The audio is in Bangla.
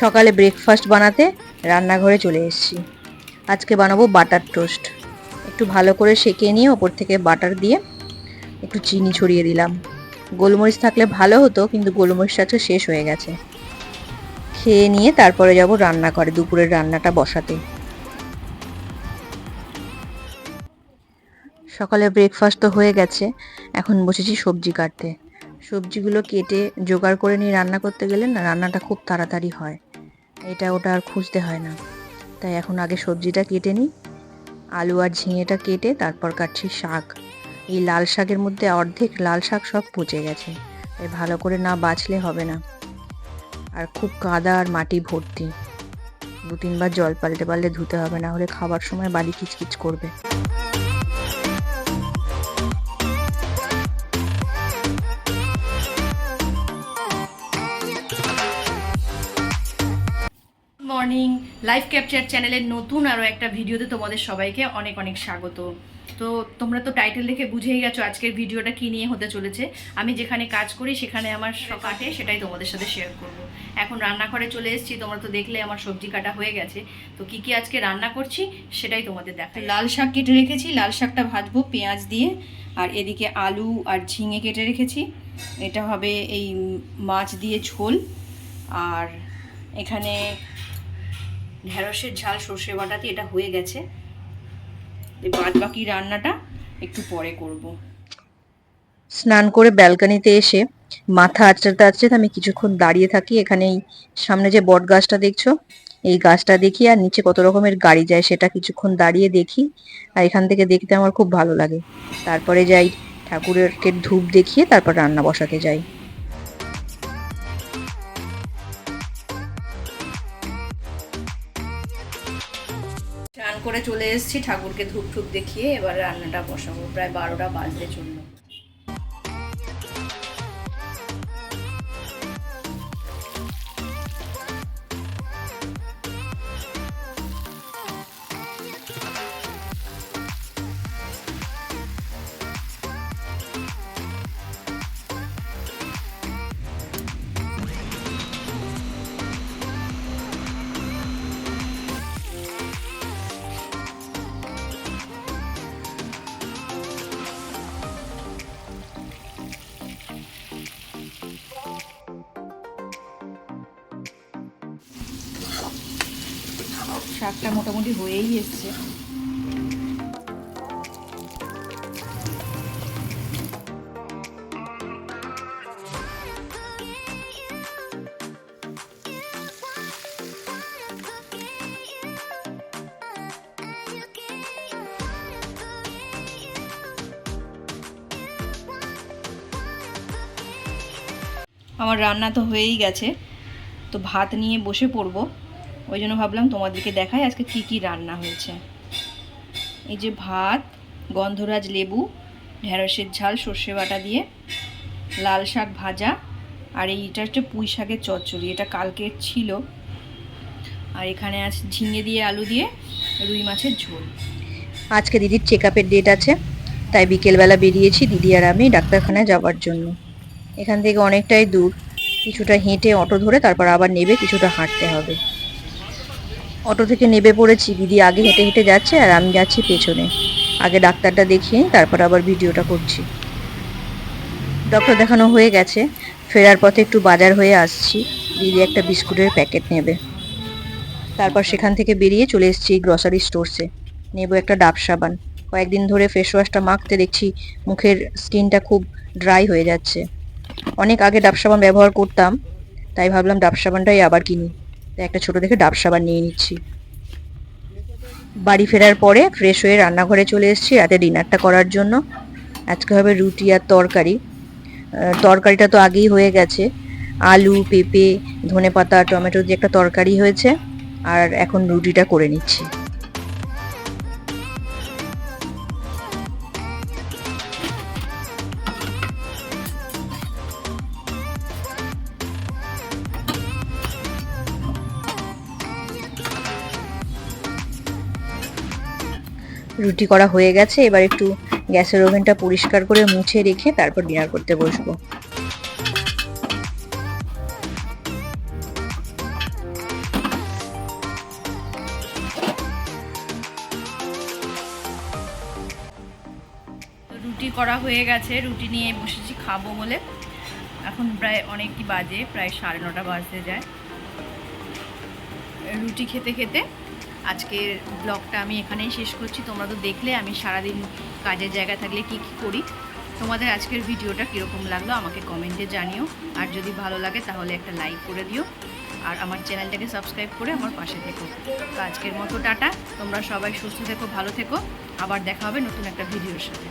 সকালে ব্রেকফাস্ট বানাতে রান্নাঘরে চলে এসেছি। আজকে বানাবো বাটার টোস্ট। একটু ভালো করে সেঁকে নিয়ে ওপর থেকে বাটার দিয়ে একটু চিনি ছড়িয়ে দিলাম। গোলমরিচ থাকলে ভালো হতো, কিন্তু গোলমরিচটা আজকে শেষ হয়ে গেছে। খেয়ে নিয়ে তারপরে যাব রান্না করে দুপুরের রান্নাটা বসাতে। সকালে ব্রেকফাস্ট তো হয়ে গেছে, এখন বসেছি সবজি কাটতে। সবজিগুলো কেটে জোগাড় করে নিয়ে রান্না করতে গেলে না, রান্নাটা খুব তাড়াতাড়ি হয়। এটা ওটা আর খুঁজতে হয় না। তাই এখন আগে সবজিটা কেটে নিই। আলু আর ঝিঙেটা কেটে তারপর কাটছি শাক। এই লাল শাকের মধ্যে অর্ধেক লাল শাক সব পচে গেছে। তাই ভালো করে না বাছলে হবে না। আর খুব কাদা আর মাটি ভর্তি। দু তিনবার জল পাল্টে পাল্টে ধুতে হবে, না হলে খাবার সময় বালি কিচকিচ করবে। মর্নিং লাইভ ক্যাপচার চ্যানেলের নতুন আরও একটা ভিডিওতে তোমাদের সবাইকে অনেক অনেক স্বাগত। তো তোমরা তো টাইটেল দেখে বুঝেই গেছো আজকের ভিডিওটা কী নিয়ে হতে চলেছে। আমি যেখানে কাজ করি সেখানে আমার কাটে, সেটাই তোমাদের সাথে শেয়ার করব। এখন রান্নাঘরে চলে এসেছি, তোমরা তো দেখলে আমার সবজি কাটা হয়ে গেছে। তো কি কি আজকে রান্না করছি সেটাই তোমাদের দেখা লাল শাক কেটে রেখেছি, লাল শাকটা ভাজবো পেঁয়াজ দিয়ে, আর এদিকে আলু আর ঝিঙে কেটে রেখেছি। এটা হবে এই মাছ দিয়ে ঝোল। আর এখানে ঢেঁড়সের ঝাল, সর্ষে বাটাতে এটা হয়ে গেছে। বাদ বাকি রান্নাটা একটু পরে করব। স্নান করে ব্যালকনিতে এসে মাথা আঁচড়াতে আঁচড়াতে আমি কিছুক্ষণ দাঁড়িয়ে থাকি। এখানে সামনে যে বট গাছটা দেখছ, এই গাছটা দেখি আর নিচে কত রকমের গাড়ি যায় সেটা কিছুক্ষণ দাঁড়িয়ে দেখি আর এখান থেকে দেখতে আমার খুব ভালো লাগে। তারপরে যাই ঠাকুরেরকে ধূপ দেখিয়ে তারপর রান্না বসাতে যাই। চলে এসেছি ঠাকুরকে ধূপ ঠুপ দেখিয়ে এবার রান্নাটা বসাবো। প্রায় বারোটা বাজতে চলল। শাকটা মোটামুটি হয়েই এসছে। আমার রান্না তো হয়েই গেছে। তো ভাত নিয়ে বসে পড়ব। ওই জন্য ভাবলাম তোমাদেরকে দেখাই আজকে কি কি রান্না হয়েছে। এই যে ভাত, গন্ধরাজ লেবু, ঢেঁড়সের ঝাল, সর্ষে বাটা দিয়ে, লাল শাক ভাজা, আর এইটা হচ্ছে পুঁই শাকের চচ্চড়ি, এটা কালকের ছিল। আর এখানে আছে ঝিঙে দিয়ে আলু দিয়ে রুই মাছের ঝোল। আজকে দিদির চেক আপের ডেট আছে, তাই বিকেলবেলা বেরিয়েছি দিদি আর আমি ডাক্তারখানায় যাওয়ার জন্য। এখান থেকে অনেকটাই দূর, কিছুটা হেঁটে অটো ধরে তারপর আবার নেবে, কিছুটা হাঁটতে হবে। অটো থেকে নেবে পড়েছি। দিদি আগে হেঁটে হেঁটে যাচ্ছে আর আমি যাচ্ছি পেছনে। আগে ডাক্তারটা দেখিয়ে তারপর আবার ভিডিওটা করছি। ডক্টর দেখানো হয়ে গেছে। ফেরার পথে একটু বাজার হয়ে আসছি। দিদি একটা বিস্কুটের প্যাকেট নেবে। তারপর সেখান থেকে বেরিয়ে চলে এসেছি গ্রসারি স্টোরসে নেব একটা ডাব সাবান। কয়েকদিন ধরে ফেস ওয়াশটা মাখতে দেখছি মুখের স্কিনটা খুব ড্রাই হয়ে যাচ্ছে। অনেক আগে ডাব সাবান ব্যবহার করতাম, তাই ভাবলাম ডাব সাবানটাই আবার কিনি। তাই একটা ছোট দেখে ডাব সাবান নিয়ে নিচ্ছি। বাড়ি ফেরার পরে ফ্রেশ হয়ে রান্নাঘরে চলে এসেছি রাতে ডিনারটা করার জন্য। আজকে হবে রুটি আর তরকারি। তরকারিটা তো আগেই হয়ে গেছে। আলু, পেঁপে, ধনেপাতা, টমেটো দিয়ে একটা তরকারি হয়েছে। আর এখন রুটিটা করে নিচ্ছি। রুটি করা হয়ে গেছে, এবার একটু গ্যাসের ওভেনটা পরিষ্কার করে মুছে রেখে তারপর ডিনার করতে বসবো। রুটি করা হয়ে গেছে, রুটি নিয়ে বসেছি খাব বলে। এখন প্রায় অনেকই বাজে, প্রায় সাড়ে নটা বাজতে যায়। রুটি খেতে খেতে আজকের ব্লগটা আমি এখানেই শেষ করছি। তোমরা তো দেখলে আমি সারাদিন কাজের জায়গা থাকলে কি কি করি। তোমাদের আজকের ভিডিওটা কীরকম লাগল আমাকে কমেন্টে জানিও। আর যদি ভালো লাগে তাহলে একটা লাইক করে দিও। আর আমার চ্যানেলটাকে সাবস্ক্রাইব করে আমার পাশে থেকো। তো আজকের মতো, টাটা। তোমরা সবাই সুস্থ থেকো, ভালো থেকো। আবার দেখা হবে নতুন একটা ভিডিওর সাথে।